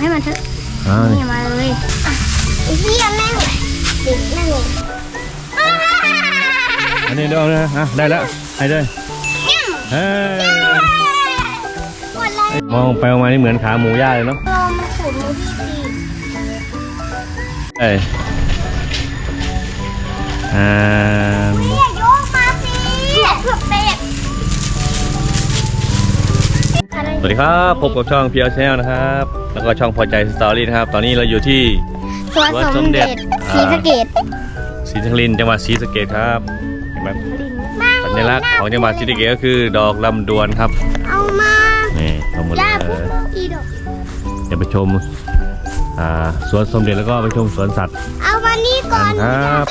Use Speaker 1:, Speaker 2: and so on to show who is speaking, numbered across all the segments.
Speaker 1: ให้มันเถอะ
Speaker 2: อ้าว
Speaker 1: นี่
Speaker 2: นี่
Speaker 1: มาเลยอะไอ้เหี้ยแม่งติดนั่นเองอ้าว
Speaker 2: อันนี้เดี๋ยวเอานะอะได้แล้วให้เลยเฮ้ย
Speaker 1: หมดเลย
Speaker 2: มองไปมองมานี่เหมือนขาหมูย่างเลยเนาะ
Speaker 1: ลมมันขุ่นมือพี่ตี
Speaker 2: เอ้ยอ่า
Speaker 1: เนี่ยโยกมาสิเกือบเป็ดอะไร
Speaker 2: สวัสดีครับพบกับช่องเพียวชแนลนะครับ แล้วก็ช่องพอใจสตอรี่นะครับ ตอนนี้เราอยู่ที่
Speaker 1: สวนสมเด็จ
Speaker 2: สวนสมเด็จ
Speaker 1: ศรีสะเกด
Speaker 2: ศรีนครินทร์จังหวัดศรีสะเกษครับ เห็นไหมสัญลักษณ์ของจังหวัดศรีสะเกษก็คือดอกลำดวนครับ
Speaker 1: เอามา
Speaker 2: นี่เอาหมดเล
Speaker 1: ย่าพูด
Speaker 2: ย
Speaker 1: อีดอก
Speaker 2: เดี๋ยวไปชมอ่าสวนสมเด็จแล้วก็ไปชมสวนสัตว์
Speaker 1: เอามานี่ก่อ
Speaker 2: กันนครับ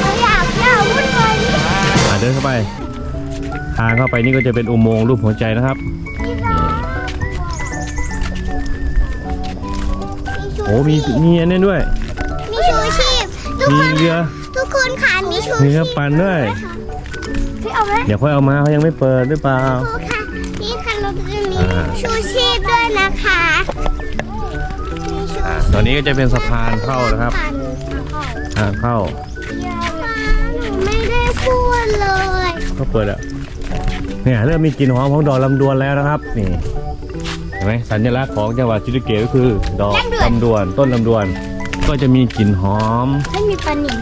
Speaker 1: เราอยากอยากพูดก่อน
Speaker 2: อ่าเดินเข้าไป ทางเข้าไปนี่ก็จะเป็นอุโมงค์รูปหัวใจนะครับ อ้มีมีอันนี้ด้วย
Speaker 1: มีชูชีพทุก
Speaker 2: มี
Speaker 1: คน
Speaker 2: เรือ
Speaker 1: ทุกคนค่ะมีชู
Speaker 2: มี
Speaker 1: ชี
Speaker 2: เรือ
Speaker 1: พ
Speaker 2: ปั่นด้วย
Speaker 1: พี่เอาไหม
Speaker 2: เดี๋ยวค่อยเอามาเขายังไม่เปิดหรือเปล่า
Speaker 1: ครูค่ะ นี่ค่ะเราจะมี
Speaker 2: อ่า
Speaker 1: ชูชีพด้วยนะคะมีชู
Speaker 2: อ่าตอนนี้ก็จะเป็นสะพานเข้านะครับ
Speaker 1: ปั่น
Speaker 2: ทางเข้า
Speaker 1: หนูไม่ได้พูดเลย
Speaker 2: ก็เปิดอะเนี่ยเริ่มมีกลิ่นหอมของดอกลำดวนแล้วนะครับ นี่เห็นไหมสัญลักษณ์ของจังหวัดศรีสะเกษก็คือ ดอกลำดวน ต้นลำดวน ก็จะมีกลิ่นหอม
Speaker 1: ไม่มีปลาหนิง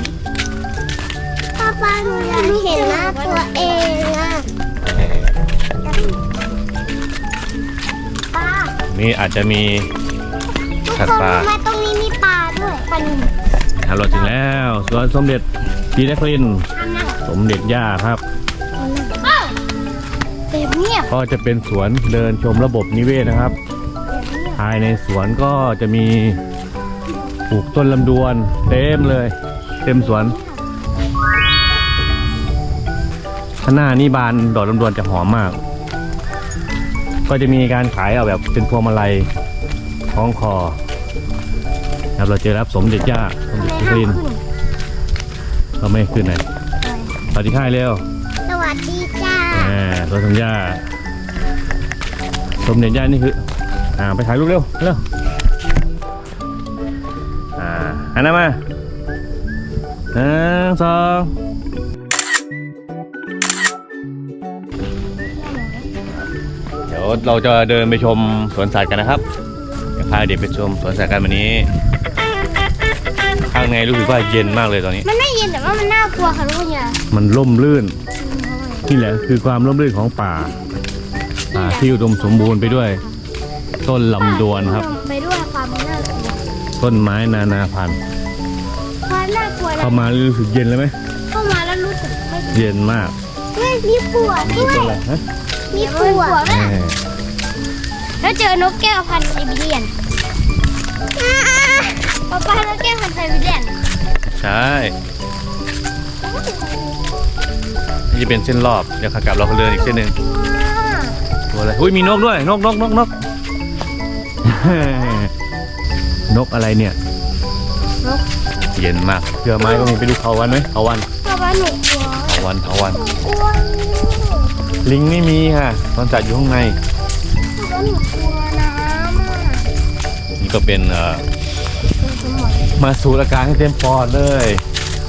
Speaker 1: ป้าป้าหนูอยากเห็นหน้าตัวเองอะป้า
Speaker 2: นี่อาจจะมี
Speaker 1: ทุก
Speaker 2: สัต
Speaker 1: ค
Speaker 2: ว์
Speaker 1: น
Speaker 2: ป่า
Speaker 1: ทำไมตรงนี้มีปลาด้วยปลาหนิง
Speaker 2: อะเราถึงแล้วสวนสมเด็จศรีนครินทร์
Speaker 1: ทำนั่ง
Speaker 2: สมเด็จย่าครับ
Speaker 1: อ้าวเต็มเงียบ
Speaker 2: ก็จะเป็นสวนเดินชมระบบนิเวศนะครับ ภายในสวนก็จะมีปลูกต้นลำดวน เต็มเลย เต็มสวนข้างหน้านี่บานดอกลำดวนจะหอมมาก ก็จะมีการขายเอาแบบเป็นพวงมาลัยคล้องคอครับเราเจอรับสมเด็จย่าสมเด็จพระรินทร์เราไม่ขึ้นไหนสวัสดีค่ายเร็ว
Speaker 1: สวัสดีจ้า
Speaker 2: อ่าตัวสัญญา สมเด็จย่านี่คือ อ่า ไปถ่ายรูปเร็ว เร็ว อ่าหันหน้ามาหนึ่งสองเดี๋ยวเราจะเดินไปชมสวนสัตว์กันนะครับเดี๋ยวพาเด็กไปชมสวนสัตว์กันวันนี้ ข้างในรู้สึกว่าเย็นมากเลยตอนนี้
Speaker 1: มันไม่เย็นแต่ว่ามันน่ากลัวค่ะทุกคนอย่า
Speaker 2: มันร่มรื่น นี่แหละคือความร่มรื่นของป่า ป่าที่อุดมสมบูรณ์ไปด้วย ต้นลำดวนครับ
Speaker 1: ไปด้วยความน่ากลัว
Speaker 2: ต้นไม้นานาพันธุ์
Speaker 1: ความน่ากลัว
Speaker 2: เข้ามารู้สึกเย็นเลยไหม
Speaker 1: เข้ามาแล้วรู้สึกไม่ดี
Speaker 2: เย็นมาก
Speaker 1: เฮ้ยมีปวดด้
Speaker 2: นี่
Speaker 1: วย
Speaker 2: ต้นอะไรฮะ
Speaker 1: มีปวด
Speaker 2: แหม่
Speaker 1: แล้วเจอนกแก้วพันธุ์ไซบีเรียนป้าป้านกแก้วพันธุ์ไซบีเรียน
Speaker 2: ใช่นี่จะเป็นเส้นรอบเดี๋ยวขากลับเราก็เดินอีกเส้นหนึ่ง ตัวอะไรอุ้ยมีนกด้วยนกนกนกนกนกอะไรเนี่ย
Speaker 1: นก
Speaker 2: เย็นมากเชือไม้ก็มีไปดูเขาวันไหมเขาวัน
Speaker 1: ป้าป้าหนูกลัว
Speaker 2: เขาวันเขาวัน
Speaker 1: หนูกลัว
Speaker 2: ลิงไม่มีค่ะตอนจัดอยู่ข้างใน
Speaker 1: ป้าป้าหนูกลัวน้ำอะ
Speaker 2: นี่ก็เป็นเอ่อ
Speaker 1: เป็นสมอง
Speaker 2: มาสูดอากาศให้เต็มปอดเลย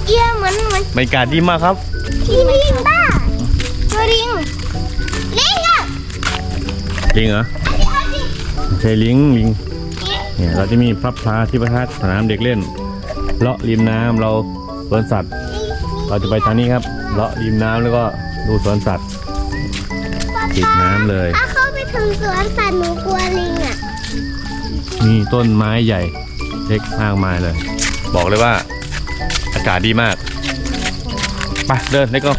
Speaker 1: เอี้ยเหมือนเหมือน
Speaker 2: บรรยากาศดีมากครับ
Speaker 1: ที่ลิงบ้าตัวลิงลิงอะ
Speaker 2: ลิงเหรอไม่ใช่ลิงลิงเนี่ยเราจะมีพระพลาที่ประทัดสนามเด็กเล่นเลาะริมน้ำเราสวนสัตว์ เราจะไปทางนี้ครับเลาะริมน้ำแล้วก็ดูสวนสัตว์ติดน้ำเลย
Speaker 1: ถ้าเข้าไปถึงสวนสัตว์หนูกลัวลิงอะ
Speaker 2: มีต้นไม้ใหญ่เล็กมากมายเลย บอกเลยว่า อากาศดีมากไปเดินเล็กก็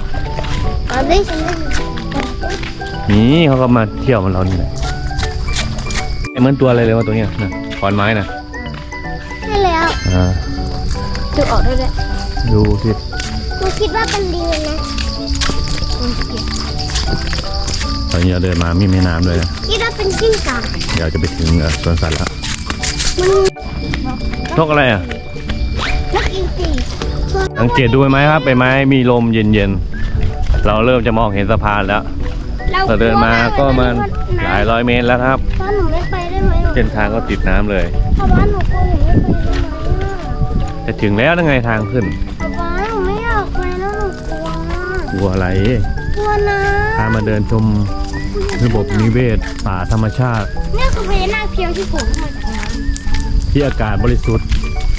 Speaker 1: ตอ นนี้ฉันไม่มี
Speaker 2: นี่เขาก็มาเที่ยวมันเรานี่แหละไอ้เหมือนตัวอะไรเลยว่าตัวเนี้ยนะขอนไม้นะ
Speaker 1: ให้แล้ว
Speaker 2: อ่า
Speaker 1: ดูออกได้เลย
Speaker 2: ดูสิ
Speaker 1: หนูคิดว่าเป็นลิงนะ
Speaker 2: ตอนนี้เราเดินมามีแม่น้ำด้วยนะ
Speaker 1: คิดว่าเป็นกิ้งก่า
Speaker 2: เดี๋ยวจะไปถึงเอ่อสวนสัตว์แล้ว
Speaker 1: มัน
Speaker 2: นกอะไรอะ
Speaker 1: นกอินทรี
Speaker 2: สังเกตดูไหมครับใบไม้มีลมเย็นๆเราเริ่มจะมองเห็นสะพานแล้ว เราเดินมาก็มาหลายร้อยเมตรแล้วครับ
Speaker 1: ตอนหนูไม่ไปได้ไหมหนู
Speaker 2: เส้นทางก็ติดน้ำเลย
Speaker 1: ป๊าป๊าหนูกลัวหนูไม่ไปได้ไหมอะ
Speaker 2: จะถึงแล้วนั่งไงทางขึ้น
Speaker 1: ป๊าป๊าหนูไม่อยากไปแล้วหนูกลัว
Speaker 2: กลัวอะไร
Speaker 1: กลัวนะ
Speaker 2: พามาเดินชมระบบนิเวศป่าธรรมชาติ
Speaker 1: เนี่ยคือพญานาคเพียงที่โผล่ขึ้นมาจากน้ำ
Speaker 2: ที่อากาศบริสุทธิ์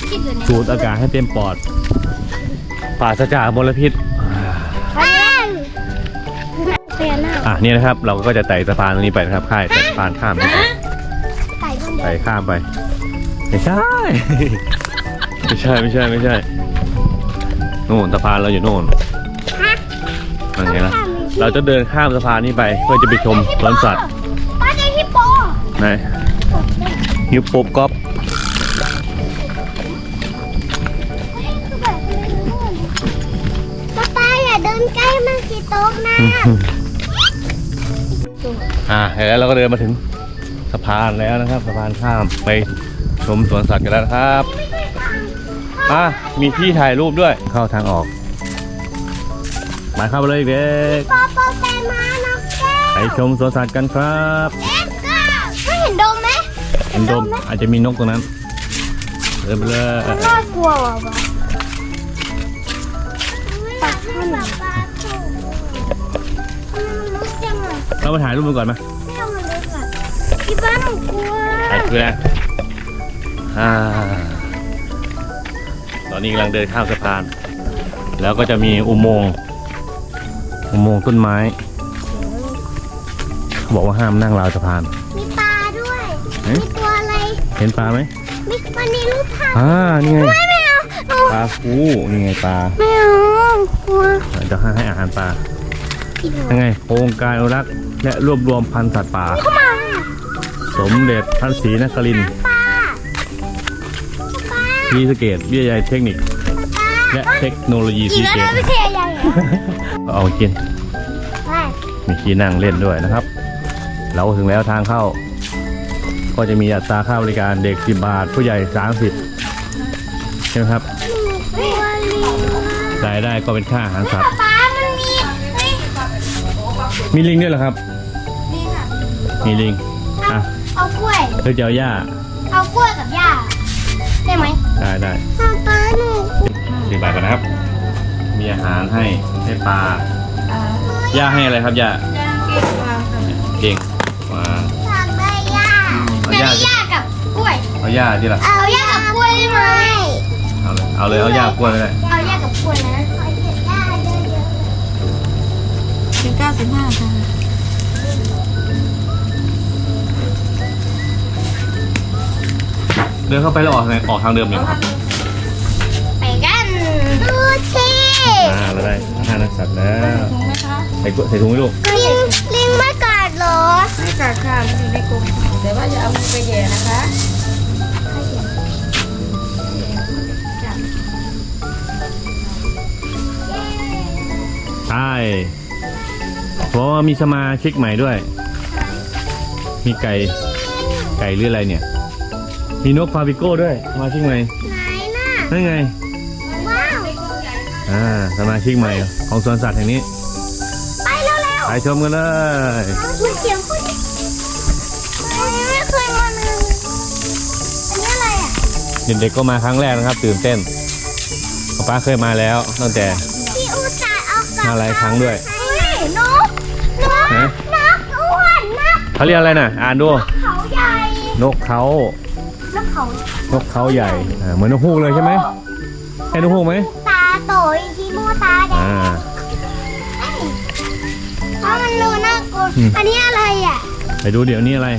Speaker 1: ที่เกิดใน
Speaker 2: สูดอากาศให้เต็มปอดปราศจากมลพิษ อะนี่นะครับ เราก็จะไต่สะพานตรงนี้ไปนะครับค่ายไต่สะพานข้ามไป
Speaker 1: ไก่บนเดิ
Speaker 2: ไต่
Speaker 1: น
Speaker 2: ข้ามไปไม่ใช่ ไม่ใช่ไม่ใช่ไม่ใช่นู่นสะพานเราอยู่โน่น
Speaker 1: ฮะ
Speaker 2: นั่นไงล่ะเราจะเดินข้ามสะพานนี้ไปเพื่อจะไปชมสวนสัตว์
Speaker 1: ป้าเจอฮิปโป
Speaker 2: ไหนฮิวโปปก๊อป
Speaker 1: อ่า
Speaker 2: แล้วเราก็เดินมาถึงสะพานแล้วนะครับ สะพานข้ามไปชมสวนสัตว์กันแล้วนะครับอะมีที่ถ่ายรูปด้วยเข้าทางออกมาเข้าไปเลยเด็ก
Speaker 1: ปอปอแปมาน้องแก้ว
Speaker 2: ไปชมสวนสัตว์กันครับ
Speaker 1: เอ็กซ์ก้าไม่เห็นโดมไหม
Speaker 2: เห็นโดมอาจจะมีนกตรงนั้นเดินไปเลย
Speaker 1: น่ากลัวว่ะวะปักขึ้นท
Speaker 2: เรามาถ่ายรูปกันก่อนไหม
Speaker 1: ไม่เอามันลึกอะที่บ้านหนูกลัว
Speaker 2: ถ่ายคืออะไรอ่าตอนนี้กำลังเดินข้ามสะพาน แล้วก็จะมีอุโมงค์อุโมงค์ต้นไม้เขาบอกว่าห้ามนั่งราวสะพาน
Speaker 1: มีปลาด้วย
Speaker 2: เอ๊ะ
Speaker 1: มีตัวอะไร
Speaker 2: เห็นปลาไหม
Speaker 1: มีมันมีรูปภาพ
Speaker 2: อ่านี่ไง
Speaker 1: ไม่ไม่เอาเอา
Speaker 2: ปลาฟูนี่ไงปลา
Speaker 1: ไม่เอากลัว
Speaker 2: เดี๋ยวให้ให้อาหารปลา
Speaker 1: อีกหน่
Speaker 2: ยั
Speaker 1: อย
Speaker 2: งไงโครงการอนุรักษ์ และรวบรวมพันธุ์สัตว์ป่า
Speaker 1: เข้ามา
Speaker 2: สมเด็จพระศรีนครินทร์
Speaker 1: ปลาปลา
Speaker 2: ที่สะเกตวิทยาลัยเทคนิค
Speaker 1: ปลา
Speaker 2: และเทคโนโลยี
Speaker 1: อี
Speaker 2: สี
Speaker 1: กแล้ว
Speaker 2: เกต
Speaker 1: นะวิทยาลัยเหรอ
Speaker 2: เอากิน
Speaker 1: ใช่
Speaker 2: มีที่นั่งเล่นด้วยนะครับ เราถึงแล้วทางเข้า ก็จะมีอัตราค่าบริการเด็ก 10 บาท ผู้ใหญ่ 30 ใช่ไหมครับ
Speaker 1: ตัวลิง
Speaker 2: รายได้ก็เป็นค่าอาหารสัตว์
Speaker 1: ปลามันมีเฮ้ย
Speaker 2: มีลิงด้วยเหรอครับ
Speaker 1: นี่ค่ะ
Speaker 2: มีลิงอะ
Speaker 1: เอากล้วย
Speaker 2: เพื่อจะเอาหญ้า
Speaker 1: เอากล้วยกับหญ้าได้ไหม
Speaker 2: ได้ได้
Speaker 1: ป้าป้าหนู
Speaker 2: สิบบาทก่อนนะครับ มีอาหารให้ให้ปลาหญ้าให้อะไรครับหญ้าเก่งมา
Speaker 1: อยากได้หญ้า
Speaker 2: เอา
Speaker 1: อยาก
Speaker 2: หญ้า
Speaker 1: ได้หญ้ากับกล้วย
Speaker 2: เอาหญ้าที่ละ
Speaker 1: เอาหญ้ากับกล้วยได้ไหม
Speaker 2: เอาเลยเอาเลยเอาหญ้ากล้วยเลย
Speaker 1: เอาหญ้ากับกล้วยนะขอเก็บหญ้าเยอะ
Speaker 3: เป็นเก้าสิบห้าค่ะ
Speaker 2: เดินเข้าไปแล้วออกทางไหนออกทางเดิมเนี่ยครับ
Speaker 1: ๆไปกันดูสิ
Speaker 2: อ่าเราได้อาหารนักสัตว์แล้ว
Speaker 3: ถุงไหมคะ
Speaker 2: ใส่กล้วยใส่ถุงไหมลูก
Speaker 1: ลิงลิงไม่กัดเหรอ
Speaker 3: ไม่กัดค่ะมันอยู่ในกรงแต่ว่าอย่าเอามือไปแหย่นะคะ
Speaker 2: ใช่เพราะว่ามีสมาชิกใหม่ด้วย มีไก่ไก่หรืออะไรเนี่ย มีนกฟาบิโก้ด้วยสมาชิกใหม่
Speaker 1: ไหนน่ะ
Speaker 2: นั่นไง
Speaker 1: ว้าว
Speaker 2: อ่าสมาชิกใหม่ของสวนสัตว์แห่งนี้
Speaker 1: ไปเร็ว
Speaker 2: ไปชมกันเลย
Speaker 1: ๆมันเสียงพูดอันนี้ไม่เคยมาเลยอันนี้อะไรอะ
Speaker 2: เด็กๆก็มาครั้งแรกนะครับ ตื่นเต้นป๊าป๊าเคยมาแล้วตั้งแต่
Speaker 1: พี่อุตส่าห์เอากลับ
Speaker 2: มาหลายครั้งด้วย
Speaker 1: เฮ้ยนกนก
Speaker 2: ฮะ
Speaker 1: นกอ้วนนก
Speaker 2: เขาเรียกอะไรน่ะ อ่านดู
Speaker 1: เขาใหญ่
Speaker 2: นกเขา
Speaker 1: นก เขา
Speaker 2: นกเขาใหญ่อ่าเหมือนนกฮูกเลยใช่ไหมใช่นกฮูกไหม
Speaker 1: ตาโตอีกทีโมตาแด
Speaker 2: อ่า
Speaker 1: งเพราะมันดูน่ากลัว
Speaker 2: อืม
Speaker 1: อันนี้อะไรอะ
Speaker 2: ไปดูเดี๋ยวนี้อะไร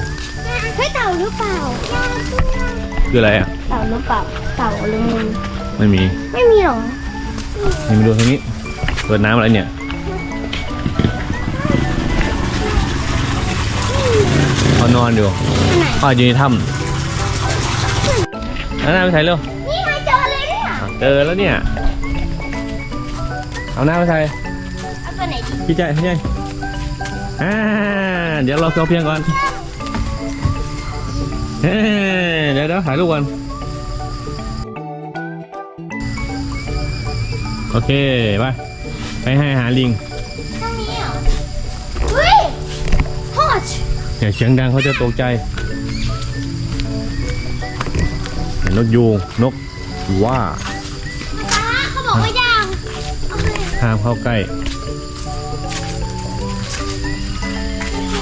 Speaker 1: เฮ้ยเต่าหรือเปล่า
Speaker 2: คืออะไรอะ
Speaker 1: เต่าหรือเปล่าเต่าหรืองู
Speaker 2: ไม่มี
Speaker 1: ไม่มีหรอ
Speaker 2: นี่มาดูทางนี้ เปิดน้ำอะไรเนี่ย เขานอนอยู่
Speaker 1: อันไหน
Speaker 2: เขาอยู่ในถ้ำ เอาหน้าไปถ่ายเร็ว
Speaker 1: นี่ไงเจอเลยเนี่ย
Speaker 2: อะเจอแล้วเนี่ย เอาหน้าไปถ่าย
Speaker 1: เอาตัวไหนดี
Speaker 2: พี่ใจพี่ใจอ่าเดี๋ยวเราเพียงเพียงก่อนเฮ้เดี๋ยวเดี๋ยวถ่ายรูปก่อนโอเคไปไปให้อาหารลิง
Speaker 1: ตรงนี้เหรอเฮ้ยฮอช
Speaker 2: อย่าเสียงดังเขาจะตกใจ นกยูงนกว่า
Speaker 1: ป้าเขาบอกว่ายังโอเค
Speaker 2: ห้ามเข้าใกล้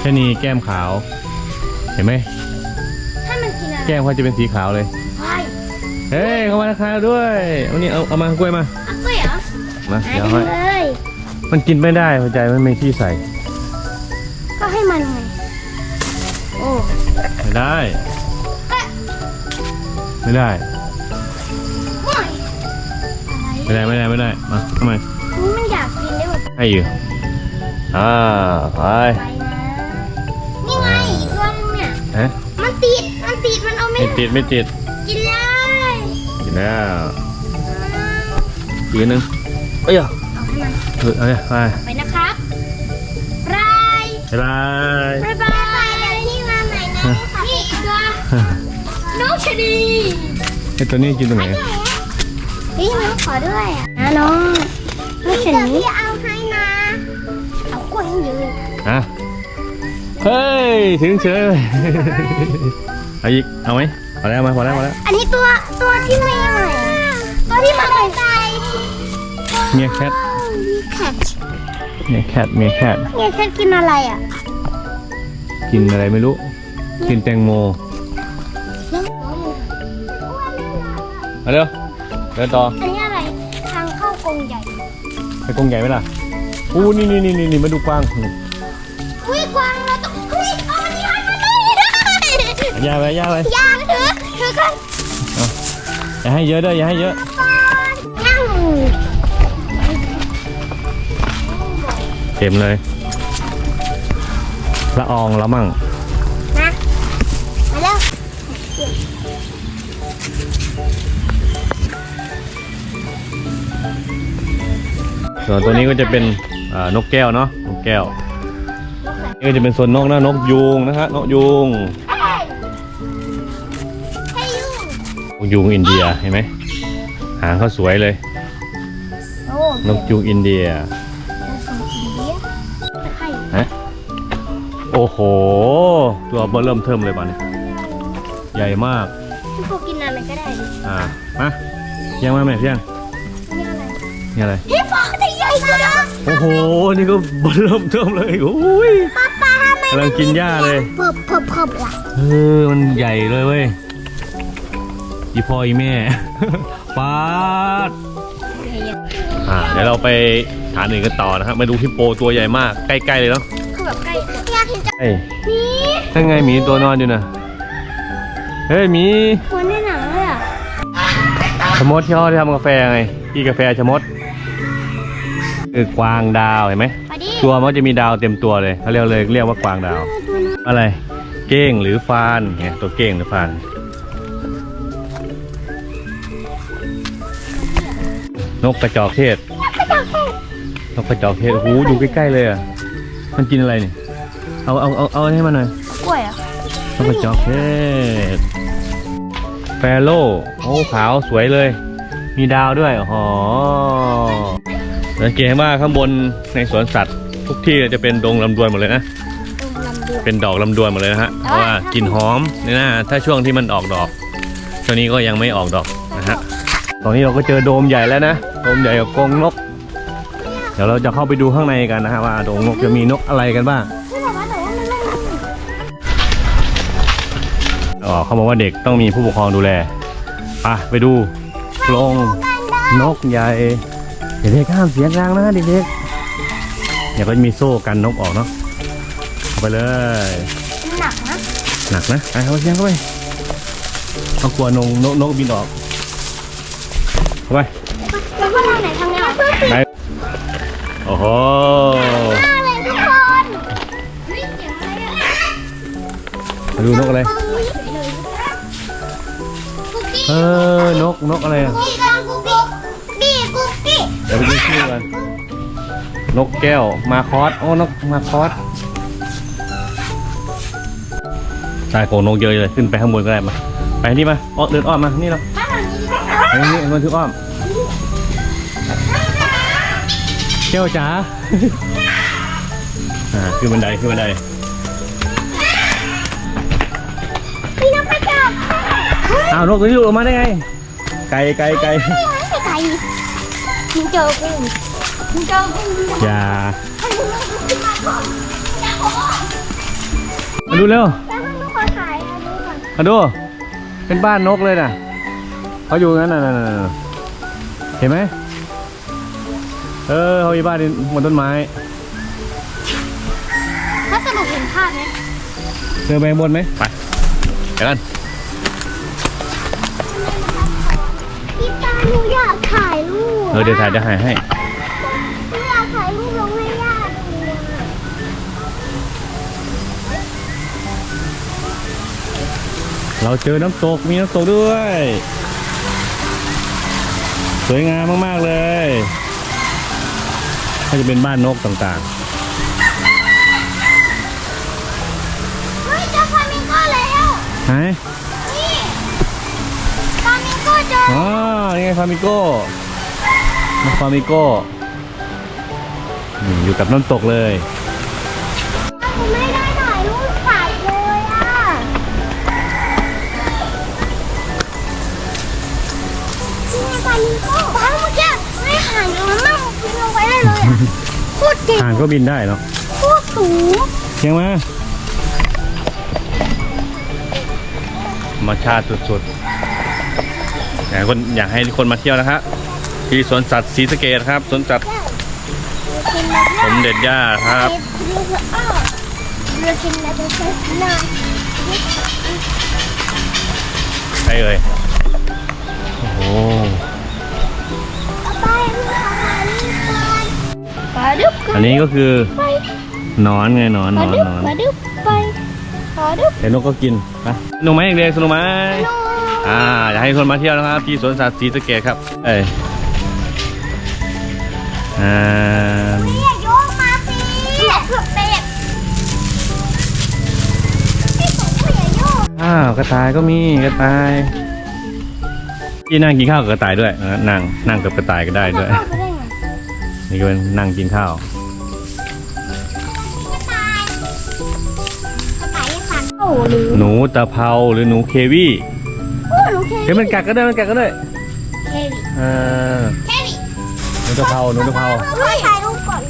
Speaker 2: ชะนีแก้มขาว เห็นไหม
Speaker 1: ถ้ามันกินอะไร
Speaker 2: แก้มเขาจะเป็นสีขาวเลย
Speaker 1: ไป
Speaker 2: เฮ้ยเข้ามาราคาด้วยเอานี่เอาเอามากล้วยมา
Speaker 1: เอากล้วยเหรอ
Speaker 2: มา
Speaker 1: หา
Speaker 2: เดี๋ยว
Speaker 1: จั
Speaker 2: ให้
Speaker 1: งเลย
Speaker 2: มันกินไม่ได้หัวใจมันไม่ที่ใส่
Speaker 1: ก็ให้มันไงโอ้
Speaker 2: ไม่ได้
Speaker 1: ก็
Speaker 2: ไม่ได้
Speaker 1: ไม่อะไร
Speaker 2: ไม่ได้ไม่ได้ไม่ได้มาทำไม
Speaker 1: นี่มันอยากกินได้หมด
Speaker 2: ให้อยู่อ่าไป
Speaker 1: ไปนะนี่ไงอีกตัวนึงเนี่ย
Speaker 2: เอ๊ะ
Speaker 1: มันติดมันติดมันเอาไม่
Speaker 2: ไม่ติดไม่ติด
Speaker 1: กินเลย
Speaker 2: กินแล้วอีกอันหนึงเอ้ยอะ
Speaker 1: เอาให้มัน
Speaker 2: เออเอาเนี่ยไป
Speaker 1: ไปนะครับบาย
Speaker 2: บ๊ายบาย
Speaker 1: บายบายเลย ชะนี
Speaker 2: ไอตัวนี้กินตรงไหน
Speaker 1: นี่มันขอด้วยอะนะน้องน้องชะนีพี่เอาให้นะเอากล้วยให้เยอะ
Speaker 2: อะเฮ้ยถึงเฉยเอาอีกเอาไหมพอแล้วมาพอแล้วพอแล้ว
Speaker 1: อันนี้ตัวตัวที่มาใหม่ตัวที่มาใหม่ใจ
Speaker 2: เมียแคท
Speaker 1: มีแคท
Speaker 2: เมียแคทเมียแคท
Speaker 1: เนี่ยแคทกินอะไรอะ
Speaker 2: กินอะไรไม่รู้ กินแตงโม มาเร็วเดินต่อ
Speaker 1: อันนี้อะไรทางเข้ากรงใหญ่
Speaker 2: ไปกรงใหญ่ไหมล่ะอู้นี่นี่นี่นี่มาดูกวาง
Speaker 1: อุ้ยกวางเราต้องเฮ้ยเอามันนี่ให้มันเลย
Speaker 2: ย่าไปย่าไป
Speaker 1: ยางถือถือกัน
Speaker 2: อย่าให้เยอะเด้ออย่าให้เยอะ
Speaker 1: นั่ง
Speaker 2: เต็มเลยละอองละมั่ง ส่วนตัวนี้ก็จะเป็นอ่านกแก้วเนาะนกแก้วนี่ก็จะเป็นส่วนนกนะนกยูงนะฮะนกยูง
Speaker 1: เฮ้ยให้ยู
Speaker 2: นกยูงอินเดียเห็นไหมหางเขาสวยเลย
Speaker 1: โอ้
Speaker 2: นกยูงอินเดีย
Speaker 1: ให้
Speaker 2: ฮะโอ้โห ตัวเบอร์เริ่มเทิมเลยบ้านี้ใหญ่มาก
Speaker 1: พี่ปูกินอะไรก็ได้ดิ
Speaker 2: อ่ามาเพียงมาไหมเพียง
Speaker 1: นี่อะไร
Speaker 2: นี่อะไร
Speaker 1: พี่ปู จะใหญ่สุดแล้ว
Speaker 2: โอ้โห นี่ก็เบอร์เริ่มเทิมเลยโอ้ย
Speaker 1: ป้าป้าทำไม
Speaker 2: กำลังกินหญ้าเลย
Speaker 1: เพิบเพิบเพิบล่ะ
Speaker 2: เออ มันใหญ่เลยเว้ยอีพ่ออีแม่ ปาด อ่า เดี๋ยวเราไปฐานอื่นกันต่อนะครับมาดูฮิปโปตัวใหญ่มาก ใกล้ๆเลยเนาะ
Speaker 1: คือแบบใกล้อยากเห็นจัง
Speaker 2: เฮ้ย
Speaker 1: นี่
Speaker 2: นั่นไงหมีตัวนอนอยู่นะเฮ้ยหมี
Speaker 1: เหมือนในหนังเลยอะ
Speaker 2: ชะมดที่เขาทำกาแฟไงกี่กาแฟชะมด คือกวางดาวเห็นไหม
Speaker 1: มาดิ
Speaker 2: ตัวมันจะมีดาวเต็มตัวเลยเขาเรียกเลยเรียกว่ากวางดาว
Speaker 1: ตัวนึง
Speaker 2: อะไร เก้งหรือฟานเนี่ยตัวเก้งหรือฟานนกกระจอกเทศ นกกระจอกเทศโอ้โหอยู่ใกล้ๆเลยอะมันกินอะไรเนี่ยเอาเอาเอาเอาให้มันหน่อย
Speaker 1: กล้วยอะ
Speaker 2: นกกระจอกเทศแฟโลโอ้ขาวสวยเลย มีดาวด้วยอ๋อ สังเกตเห็นว่าข้างบนในสวนสัตว์ ทุกที่จะเป็นดงลำดวนหมดเลยนะ
Speaker 1: ตรงลำดวน
Speaker 2: เป็นดอกลำดวนหมดเลยนะฮะ เพราะว่ากลิ่นหอมนี่นะ ถ้าช่วงที่มันออกดอก ช่วงนี้ก็ยังไม่ออกดอกนะฮะ ตอนนี้เราก็เจอโดมใหญ่แล้วนะ โดมใหญ่กับกรงนก เดี๋ยวเราจะเข้าไปดูข้างในกันนะฮะว่าโดมนกจะมีนกอะไรกันบ้าง
Speaker 1: พี่บอกว่าแต่ว่ามันไม่มี
Speaker 2: อ๋อเขาบอกว่าเด็กต้องมีผู้ปกครองดูแลไปไปดูกรงนกใหญ่ เด็กๆห้ามเสียงดังนะเด็กๆเดี๋ยวก็จะมีโซ่กันนกออกเนาะเข้าไปเลย
Speaker 1: มันหนักนะ
Speaker 2: หนักนะไปเข้าไปเสียงเข้าไปเอากลัวนงนกนกบินออกเข้าไป
Speaker 1: แล้วพวกเราไหนทำงานเพื่อ
Speaker 2: ไปโอ้โห
Speaker 1: หน้าเลยทุกคนเฮ้ยเสียงอะไรอะ
Speaker 2: มาดูนกอะไร
Speaker 1: คุกกี้
Speaker 2: เออนกนกอะไรอะ ดี๋ยวไปดูชื่อกันนกแก้วมาคอสโอ้นกมาคอสใช่โขงนกเยอะเลยขึ้นไปข้างบนก็ได้มาไปนี่มาอ้อเดินอ้อมมานี่เรา
Speaker 1: ถ้าทางนี้ก็
Speaker 2: ไปนี่มันถืออ้อมแก้วจ๋าอ่าขึ้นบันไดขึ้นบันได
Speaker 1: มีนกกระจอก
Speaker 2: อาอ้าวนกตัวนี้หลุดออกมาได้ไง ไก่ไก่ไก่
Speaker 1: ไม่ไม่ไกล มึงเจอกูมึงเจอกู
Speaker 2: อย่า
Speaker 1: ให้มึงลงขึ้นมาก่อนอย่าขอ
Speaker 2: มาดูเร็ว
Speaker 1: แล้วมึงขอถ่ายให้ดูก่อน
Speaker 2: มาดู เป็นบ้านนกเลยน่ะเขาอยู่งั้นน่ะน่ะน่ะน่ะเห็นไหมเออเขามีบ้านบนต้นไม้
Speaker 1: ถ้าสรุปเห็นภาพไหม
Speaker 2: เดินไปข้างบนไหมไปไปกัน เออเดี๋ยวถ่ายจะถ่ายให้
Speaker 1: หนูอยากถ่ายรูปลงให้ย่าดูอะ
Speaker 2: เราเจอน้ำตกมีน้ำตกด้วย สวยงามมาก ๆ เลยก็จะเป็นบ้านนกต่าง
Speaker 1: เฮ้ยเจอฟลามิงโก้แล้ว
Speaker 2: ๆไหน
Speaker 1: นี่ฟลามิงโก้เจอ
Speaker 2: อ๋อนี่ไงฟามิโก้ มาฟามิโก้อืมอยู่กับน้ำตกเลย
Speaker 1: หนูไม่ได้ถ่ายรูปถ่ายเลยอะนี่ไงฟลามิงโก้ว้าวเมื่อกี้ไม่ห่างเลยมันนั่งบินลงไปได้เลยอะโคตรเก่ง
Speaker 2: ห่างก็บินได้เนาะ
Speaker 1: โคตรสูง
Speaker 2: เชียงมาธรรมชาติสุดๆอยากให้คนอยากให้คนมาเที่ยวนะครับ ที่สวนสัตว์ศรีสะเกดครับสวนสัตว์สมเด็จย่าครับ
Speaker 1: เรือกินแล้วจะใช้นาน
Speaker 2: ใช่เอ่ย โอ้โห
Speaker 1: เอาไปเอาไปปลาดุก
Speaker 2: อันนี้ก็คือ
Speaker 1: ไป
Speaker 2: หนอนไงหนอน
Speaker 1: ป
Speaker 2: หน
Speaker 1: ลา
Speaker 2: อน
Speaker 1: ดุก
Speaker 2: หนอน
Speaker 1: ปลาดุกไปปลาดุก
Speaker 2: เดี๋ยวนกก็กินไปสนุกไหมเด็กๆสนุกไหม
Speaker 1: นอน
Speaker 2: อ่าอยากให้คนมาเที่ยวนะครับ ที่สวนสัตว์ศรีสะเกดครับ เอ้ย อ่า
Speaker 1: อย่าโยกมาสิเผือกเตะพี่สมอย่าโยก
Speaker 2: อ้าวกระต่ายก็มีกระต่ายที่นั่งกินข้าวกับกระต่ายด้วยนะนั่งนั่งกับกระต่ายก็ได้ด้วย
Speaker 1: เข้าไปได้ไง
Speaker 2: นี่ก็เป็นนั่งกินข้าว
Speaker 1: กระต่ายกระต่ายยังสั่นโอ้หรือ
Speaker 2: หนูตะเภาหรือหนูเควี่
Speaker 1: โอ้หนูเค
Speaker 2: เฮ้ยมันกัดก็ได้มันกัดก็ได้
Speaker 1: เควิ
Speaker 2: อ่า
Speaker 1: เควิ
Speaker 2: ห นูตะเภาหนูตะเภา
Speaker 1: เฮ้ยถ่ายรูปก่อน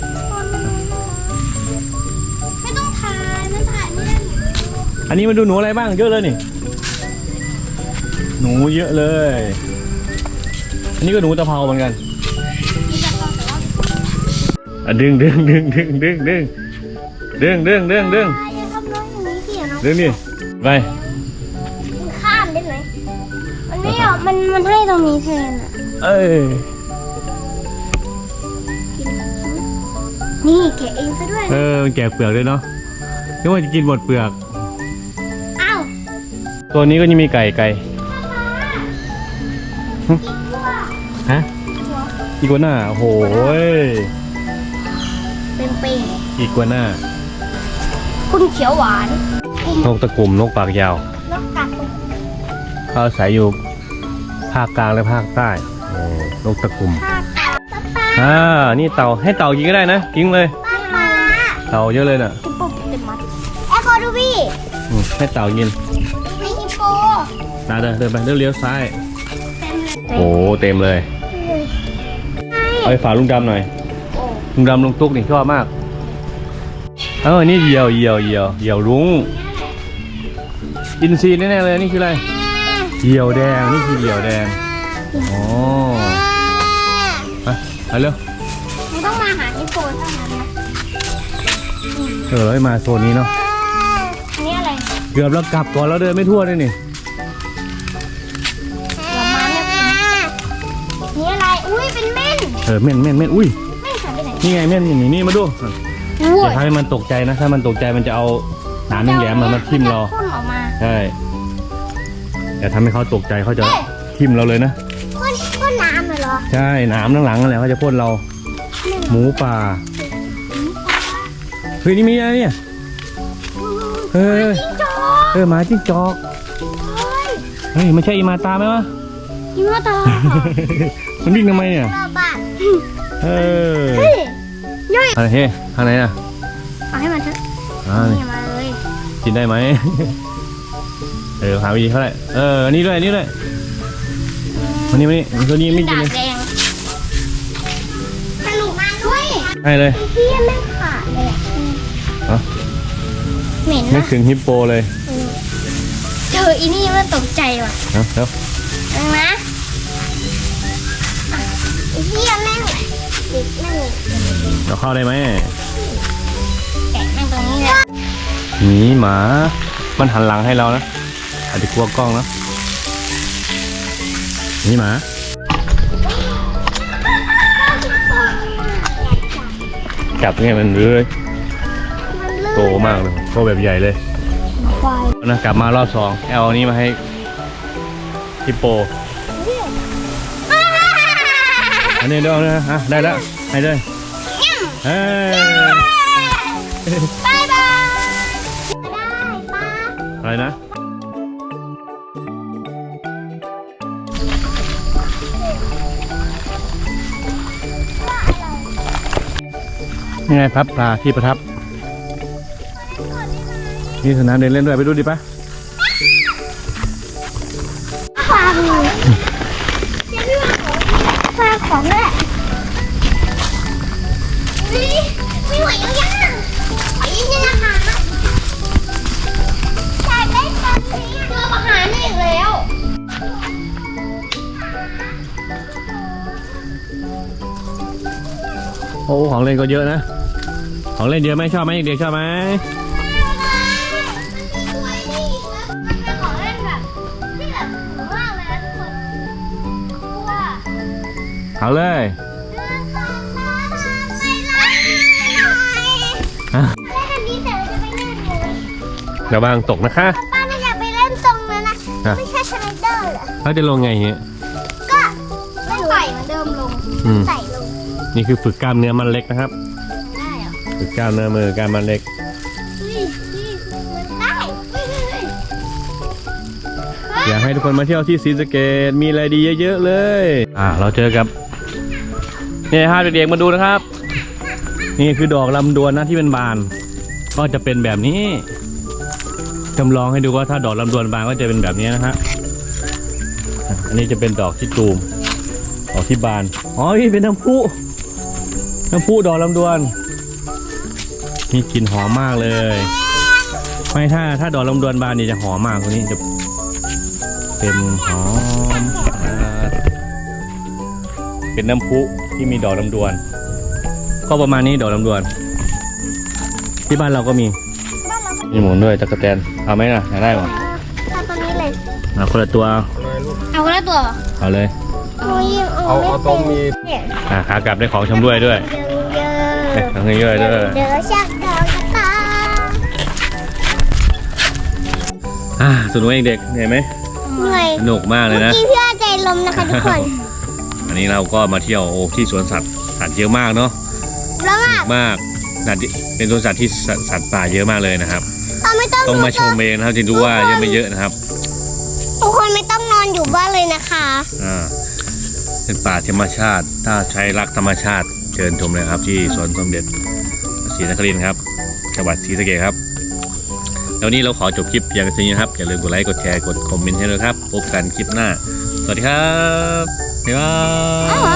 Speaker 1: ไม่ต้องถ่ายมันถ่ายไม่ได้
Speaker 2: อันนี้มาดูหนูอะไรบ้างเยอะเลยนี่ หนูเยอะเลย อันนี้ก็หนูตะเภาเหมือนกัน
Speaker 1: มีแต่ความแต่ว่า
Speaker 2: อะดึงดึงดึงดึงดึงดึงดึงดึงดึงดึง
Speaker 1: อย่าทำน้องอย่างนี้สิเนาะ
Speaker 2: ดึงนี่ไป
Speaker 1: มันข้ามได้ไหมมันไม่เอามันมันให้ตรงนี้แทนอะ
Speaker 2: เอ้ย
Speaker 1: นี่แกะเองซะด้วย
Speaker 2: เออมันแกะเปลือกด้วยเนาะนึกว่าจะกินหมดเปลือก
Speaker 1: อ้าว
Speaker 2: ตัวนี้ก็ยังมีไก่ไก่หึฮะอีกัวน่าโอ้โหย
Speaker 1: เป็นเป่ง
Speaker 2: อีกัวน่า
Speaker 1: คุณเขียวหวาน
Speaker 2: นกตะกลุ่มนกปากยาว
Speaker 1: นกกัดตรง
Speaker 2: เขาอาศัยอยู่ภาคกลางและภาคใต้โอ้นกตะกลุ่ม
Speaker 1: ภาคป้าป้า
Speaker 2: อ่า นี่เต่าให้เต่ากินก็ได้นะกินเลย
Speaker 1: ป้าป้า
Speaker 2: เต่าเยอะเลยน่ะ
Speaker 1: ฮิปโปเต็มมัดแอคโคดูบี้
Speaker 2: อืมให้เต่ากิน
Speaker 1: ไอฮิปโป
Speaker 2: ตาเดินเดินไปเดินเลี้ยวซ้าย
Speaker 1: เต็มเลย
Speaker 2: โอ้เต็มเลย
Speaker 1: ใช่
Speaker 2: เอาไปฝากลุงดำหน่อย
Speaker 1: โอ้
Speaker 2: ลุงดำลุงตุ๊กนี่ชอบมาก เออนี่เหยี่ยวเหยี่ยวเหยี่ยวเหยี่ยวรุ้ง อินทรีย์แน่ๆเลยนี่คืออะไร เหยี่ยวแดง นี่คือเหยี่ยวแดง อ๋อไปไปเร็ว
Speaker 1: มันต้องมาหาฮิปโปเท่านั้นนะ
Speaker 2: เออเราให้มาโซนนี้เนาะ
Speaker 1: อันนี้อะไร
Speaker 2: เกือบแล้วกลับก่อนแล้วเดินไม่ทั่วด้วยนี่
Speaker 1: เรามาเนี่ยนี่อะไร อุ้ยเป็นเม่น
Speaker 2: เออเม่นเม่นเม่นอุ้ย
Speaker 1: เม่นหายไปไหน
Speaker 2: นี่ไงเม่นนี่นี่มาดู
Speaker 1: โอ้
Speaker 2: อย่ายทำให้มันตกใจนะ ถ้ามันตกใจมันจะเอาหนามแหลมๆมามาทิ่มเรา
Speaker 1: นจะพ่นออกมา
Speaker 2: ใช่อย่าทำให้เขาตกใจเขาจะทิ่มเราเลยนะ ใช่หนามทั้งหลังนั่นแหละเขาจะพ่นเรา หมูป่าเฮ้ยนี่มีอะไรเนี่ยเฮ้ย
Speaker 1: จิ้งจอก
Speaker 2: เออหมาจิ้งจอก
Speaker 1: เฮ้ย
Speaker 2: เฮ้ยไม่ใช่อีมาตาไหมวะ
Speaker 1: ยิงมาต่อ
Speaker 2: มันวิ่งทำไมเนี่ย
Speaker 1: ระบาด
Speaker 2: เออ
Speaker 1: เฮ้ยย่อย
Speaker 2: อะไรเฮ้ยทางไหนน่ะ
Speaker 1: เอาให้มันเถอะ
Speaker 2: อ่านี่
Speaker 1: นี่มาเลย
Speaker 2: กินได้ไหมเออหาวิธีเขาได้เอออันนี้ด้วยอันนี้ด้วย อันนี้ไม่ตัวนี้ไม่กิน
Speaker 4: ดา
Speaker 2: เล
Speaker 4: บ
Speaker 2: ย
Speaker 4: แดงสนุกมากด้วย
Speaker 2: ให้เลย
Speaker 4: พี่ไม่ขาดเลยอะ
Speaker 2: ฮะ
Speaker 4: เหม็น
Speaker 2: นึก
Speaker 4: นะ
Speaker 2: ถึงฮิปโปเลย
Speaker 4: เจออีนี่มันตกใจว่ะ
Speaker 2: เอาเร็ว
Speaker 4: เอานะอะไอ้เหี้ยแม่งติดแม่ง
Speaker 2: เราเข้าได้ไหม
Speaker 4: แกะแม่งตรงนี้เลย
Speaker 2: หมีหมา มันหันหลังให้เรานะอาจจะกลัวกล้องนะ หมีหมาจับไงมันเลย
Speaker 4: มันลื่น
Speaker 2: โตมากเลยโตแบบใหญ่เลย
Speaker 4: ควาย
Speaker 2: นะกลับมารอบสองเอาอันนี้มาให้ฮิปโป อันนี้เดี๋ยวนะอะได้แล้ว ให้เลยเอ้ย
Speaker 4: บายบายได้ป้า
Speaker 2: อะไรนะ ยังไงพับปลาที่ประทับ นี่สนามเดินเล่นด้วยไปดูดิปะ
Speaker 4: ฝากหนูฝาของด้วยนี่ไม่ไหวแล้วยังขอยิ้มด้วยนะคะจ่ายได้ตอนนี้เจออาหารอีกแล้ว
Speaker 2: โอ้ของเล่นก็เยอะนะ ของเล่นเยอะไหมชอบไหมเด็กๆชอบไหม
Speaker 4: เองเล่นแบบที่แบบสูงมาเลยนะทุกคนกลัว
Speaker 2: เลย
Speaker 4: เดินไมล่ะหน่อย
Speaker 2: อะ
Speaker 4: เล่นอันนี้แต่เราจะไปเล่นหนู
Speaker 2: ระวังตกนะคะ
Speaker 4: ป้าไม่อยากไปเล่นตรงนั้นนะไม่ใช่สไลเดอร์เหรอ
Speaker 2: เขาจะลงไงเนี่ย
Speaker 4: ก็ไม่ใส่เหมือนเดิมลงใส่ลง
Speaker 2: นี่คือฝึกกล้ามเนื้อมันเล็กนะครับ ฝึกก้ามเนื้อมือกามมันเล็ก
Speaker 4: เฮ้ยเฮ้ยมันได้เฮ้ยเฮ้ยเฮ้ย
Speaker 2: อยากให้ทุกคนมาเที่ยวที่ศรีสะเกดมีอะไรดีเยอะ ๆ เลย อ่า เราเจอกับนี่ฮะเด็กๆมาดูนะครับ นี่คือดอกลำดวนนะที่เป็นบาน ก็จะเป็นแบบนี้จำลองให้ดูว่าถ้าดอกลำดวนบานก็จะเป็นแบบนี้นะฮะอะอันนี้จะเป็นดอกที่ตูมดอกที่บาน อ๋อนี่เป็นน้ำพุน้ำพุดอกลำดวน มีกลิ่นหอมมากเลย ไม่ถ้าถ้าดอกลำดวนบานนี่จะหอมมากตัวนี้จะเป็นหอมอ่าเป็นน้ำพุที่มีดอกลำดวน ก็ประมาณนี้ดอกลำดวน ที่บ้านเราก็มี
Speaker 4: บ้านเรา
Speaker 2: มีหมุนด้วยตะกะแตนเอาไหมล่ะอยากได้ป่ะ
Speaker 4: ทำตัวนี้เลย
Speaker 2: เอาคนละตัว
Speaker 4: เอาแล้วตัว
Speaker 2: เอาเลย
Speaker 4: เอายิงเอา
Speaker 5: เอาเอาตรงมี
Speaker 4: เนี่ย
Speaker 2: อ่าขากลับได้ของชำร่วยด้วย
Speaker 4: เยอะเยอะ
Speaker 2: เอ๊ะทั้งนี้ด้วยด้วย
Speaker 4: เดี๋ยวชักดอกกระตา
Speaker 2: อ่าสนุกเองเด็กเห็นไหม
Speaker 4: เหนื่อย
Speaker 2: สนุกมากเลย
Speaker 4: เมื่อ
Speaker 2: นะ
Speaker 4: กี้พี่อาใจลมนะคะทุกคน
Speaker 2: อันนี้เราก็มาเที่ยวโอ้ที่สวนสัตว์สัตว์เยอะมากเนาะ
Speaker 4: แล้วอะ
Speaker 2: มากสัตว์เป็นสวนสัตว์ที่สัตว์ป่าเยอะมากเลยนะครับ
Speaker 4: เราไม่ต้อง
Speaker 2: ต้องมาชมเองนะครับจึงรู้ว่าเยอะไม่เยอะนะครับ
Speaker 4: ทุกคนไม่ต้องนอนอยู่บ้านเลยนะคะ
Speaker 2: อ่าเป็นป่าธรรมชาติ ถ้าใช้รักธรรมชาติ ชิญชมเลยครับ ที่สวนสมเด็จศรีนครินทร์ครับจังหวัดศรีสะเกษครับแล้วนี้เราขอจบคลิปเพียงเท่านี้นะครับ อย่าลืมกดไลค์กดแชร์กดคอมเมนต์ให้ด้วยครับ พบกันคลิปหน้า สวัสดีครับบ๊ายบาย